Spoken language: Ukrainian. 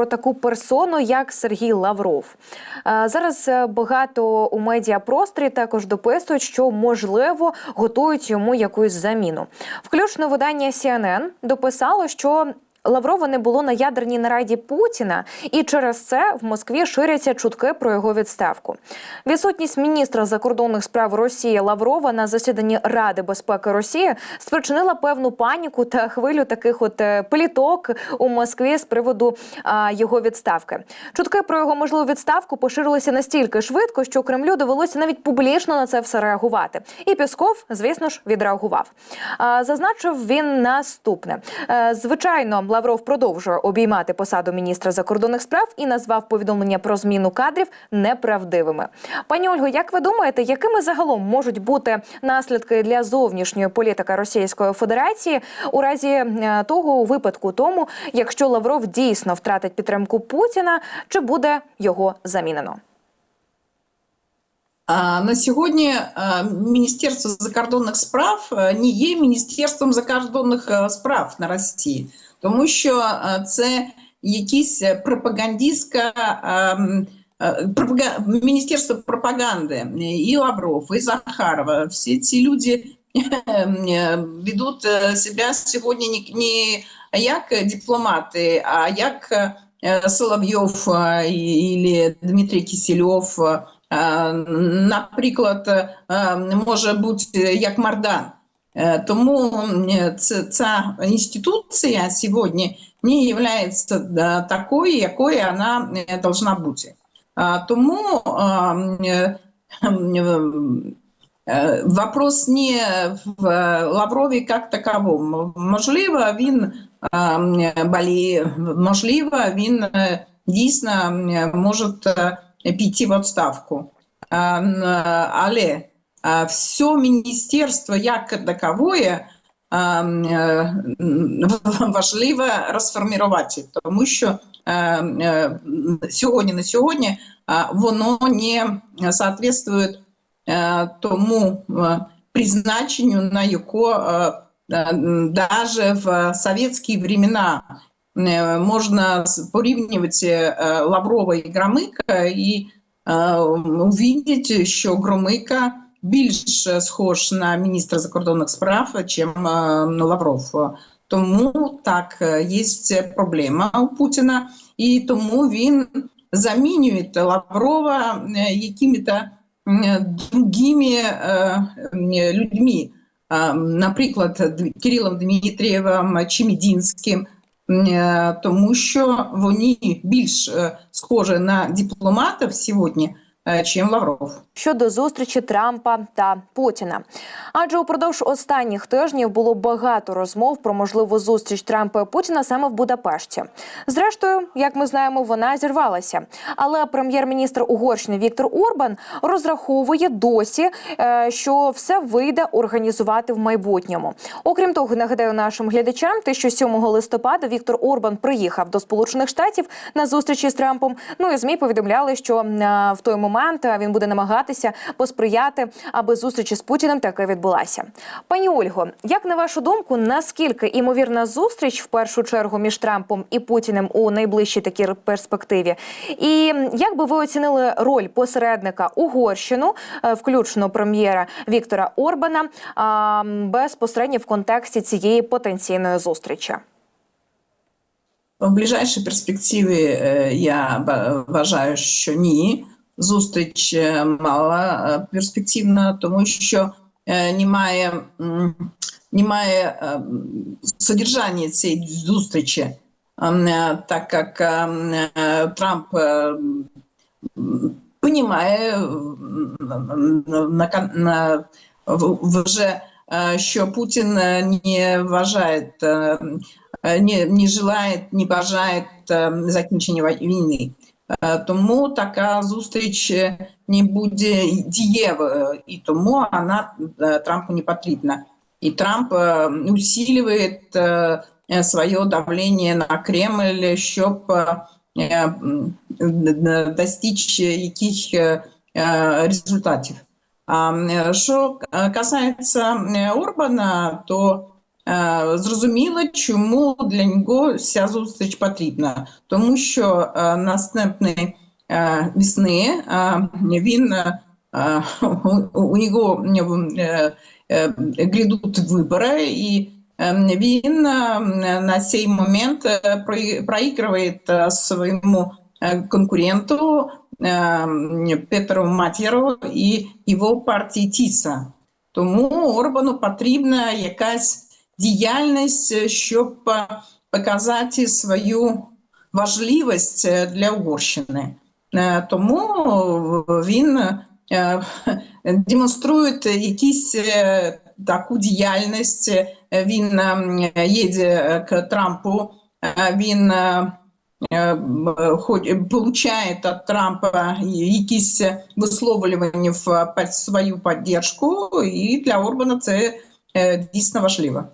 про таку персону, як Сергій Лавров. Е, Зараз е, багато у медіапросторі також дописують, що можливо готують йому якусь заміну. Включно видання CNN дописало, що. Лаврова не було на ядерній нараді Путіна, і через це в Москві ширяться чутки про його відставку. Відсутність міністра закордонних справ Росії Лаврова на засіданні Ради безпеки Росії спричинила певну паніку та хвилю таких от е, пліток у Москві з приводу а, його відставки. Чутки про його можливу відставку поширилися настільки швидко, що Кремлю довелося навіть публічно на це все реагувати. І Пісков, звісно ж, відреагував. А, зазначив він наступне: Е, звичайно, Лавров продовжує обіймати посаду міністра закордонних справ і назвав повідомлення про зміну кадрів неправдивими. Пані Ольго, як ви думаєте, якими загалом можуть бути наслідки для зовнішньої політики Російської Федерації у разі е, того у випадку тому, якщо Лавров дійсно втратить підтримку Путіна, чи буде його замінено? На сьогодні Міністерство закордонних справ а, не є Міністерством закордонних справ на Росії, тому що це якісь пропагандистська а, м, а, пропага- Міністерство пропаганди і Лавров, і Захарова. Всі ці люди ведуть е, себе сьогодні не, як дипломати, а як е, Соловйов е, і Дмитрий Кисельов. е, Е, Наприклад, е, може бути як Мардан. Е, Тому е, ця інституція сьогодні не є такою, якою вона е, должна бути. Е, Тому е, е, е, вопрос не в Лаврові як таковому. Можливо, він е, боліє, можливо, він е, дійсно е, може е, піти в відставку. Але все міністерство як таковое а, м, е, м, важливо розформувати, тому що е, е, сьогодні на сьогодні а, воно не соответствує е, тому е, призначенню, на яко е, е, даже в совєтські времена е, можна с- порівнювати е, Лаврова і Громика і е, увидіти, що Громика більш схож на міністра закордонних справ, ніж Лавров. Тому так, е, є проблема у Путіна, і тому він замінює Лаврова е, якими-то другими людьми. Наприклад, Кирилом Дмитрієвим, Чемідінським, м, е, тому що вони більш схожі на дипломатів сьогодні, чим Лавров. щодо зустрічі Трампа та Путіна. Адже упродовж останніх тижнів було багато розмов про можливу зустріч Трампа і Путіна саме в Будапешті. Зрештою, як ми знаємо, вона зірвалася. Але прем'єр-міністр Угорщини Віктор Орбан розраховує досі, е, що все вийде організувати в майбутньому. Окрім того, нагадаю нашим глядачам, те, що 7 листопада Віктор Орбан приїхав до Сполучених Штатів на зустрічі з Трампом. Ну і змі повідомляли, що е, в той момент е, він буде намагатися посприяти, аби зустрічі з Путіним таки відбулася. Пані Ольго, як на вашу думку, наскільки імовірна зустріч в першу чергу між Трампом і Путіним у найближчій такій перспективі? І як би ви оцінили роль посередника Угорщину, е, включно прем'єра Віктора Орбана, безпосередньо в контексті цієї потенційної зустрічі? В ближайшій перспективі е, я вважаю, що ні. Зустріч е, мало е, перспективна, тому що е, немає, м, немає е, содержання цієї зустрічі, Ем, е, так як ем, е, Трамп е, м, понімає м, на, кон- на, в- вже, е, що Путін е, не вважає е, е, не, не желає, не бажає е, закінчення вой- війни. Е, Тому така зустріч е, не буде дієвою, і тому вона е, Трампу не потрібна. І Трамп усилює своє давлення на Кремль, щоб достичь яких результатів. А що касається Орбана, то зрозуміло, чому для нього ця зустріч потрібна. Тому що е, наступної е, весни е, він е, у, нього е, е, грядуть вибори, і е, він е, на цей момент е, проігрує е, своєму е, конкуренту е, Петру Матєру і його партії ТІСА. Тому Орбану потрібна якась діяльність, щоб е, показати свою важливість е, для Угорщини. Е, Тому він е, демонструє якісь е, таку діяльність. Е, Він е, їде к Трампу, е, він е, е, получає від Трампа якісь висловлювання в свою підтримку, і для Орбана це е, дійсно важливо.